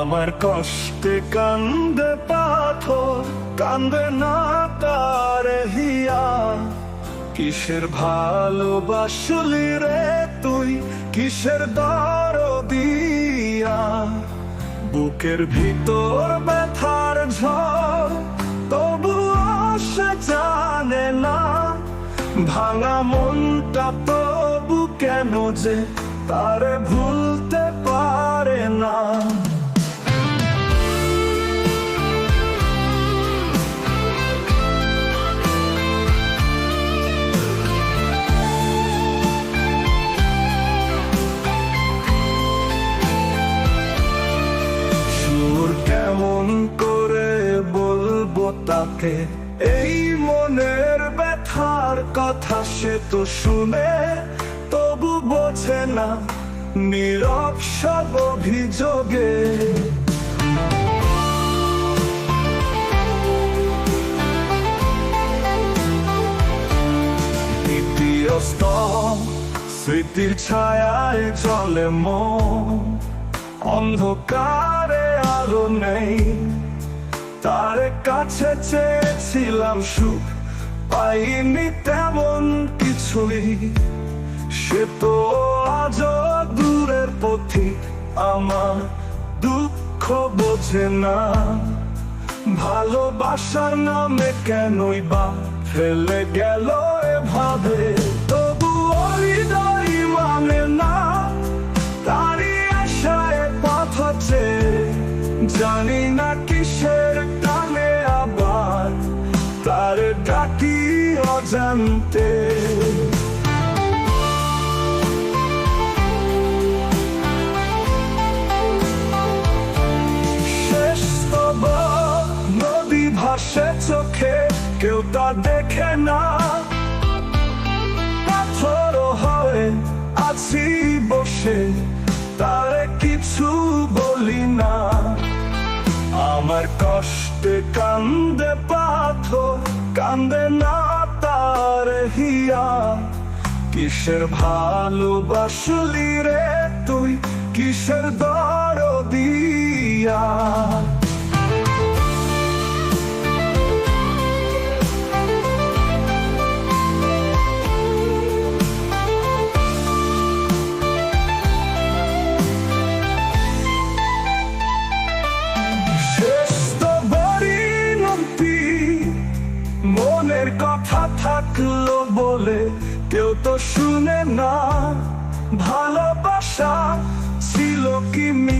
আমার কষ্টে কান্দে পাথর, কান্দে না তার হিয়া। কিসের ভালোবাসলি রে তুই? কিসের দর দিয়া বুকের ভিতর ব্যথার ঝড়, তবু সে জানে না। ভাঙা মনটা তবু কেন যে তার ভুলতে কেমন করে বলব তাকে? এই মনের ব্যথার কথা সে তো শুনে, তবু বোঝে না নীরব সব অভিযোগে। স্মৃতির ছায়ায় চলে মন। অন্ধকারে আলো নেই। তার কাছে চেয়েছিলাম সুখ, পাইনি তেমন কিছুই। সে তো আজ দূরের পথি, আমার দুঃখ বোঝে না। ভালোবাসার নামে কেনই বা ফেলে গেল এভাবে? জানি না কিসের টানে আবার, তার ডাকি অজান্তে। নদী ভাসে চোখে, কেউ তা দেখে না। পাথর হয়ে আছি বসে, তারে কিছু বলি না। আমার কষ্টে কান্দে পাথর, কান্দে না তার হিয়া। কিসের ভালোবাসলি রে তুই? কিসের দর দিয়া কেউ তো শুনে না ভালোবাসা ছিল কি মিথ্যা?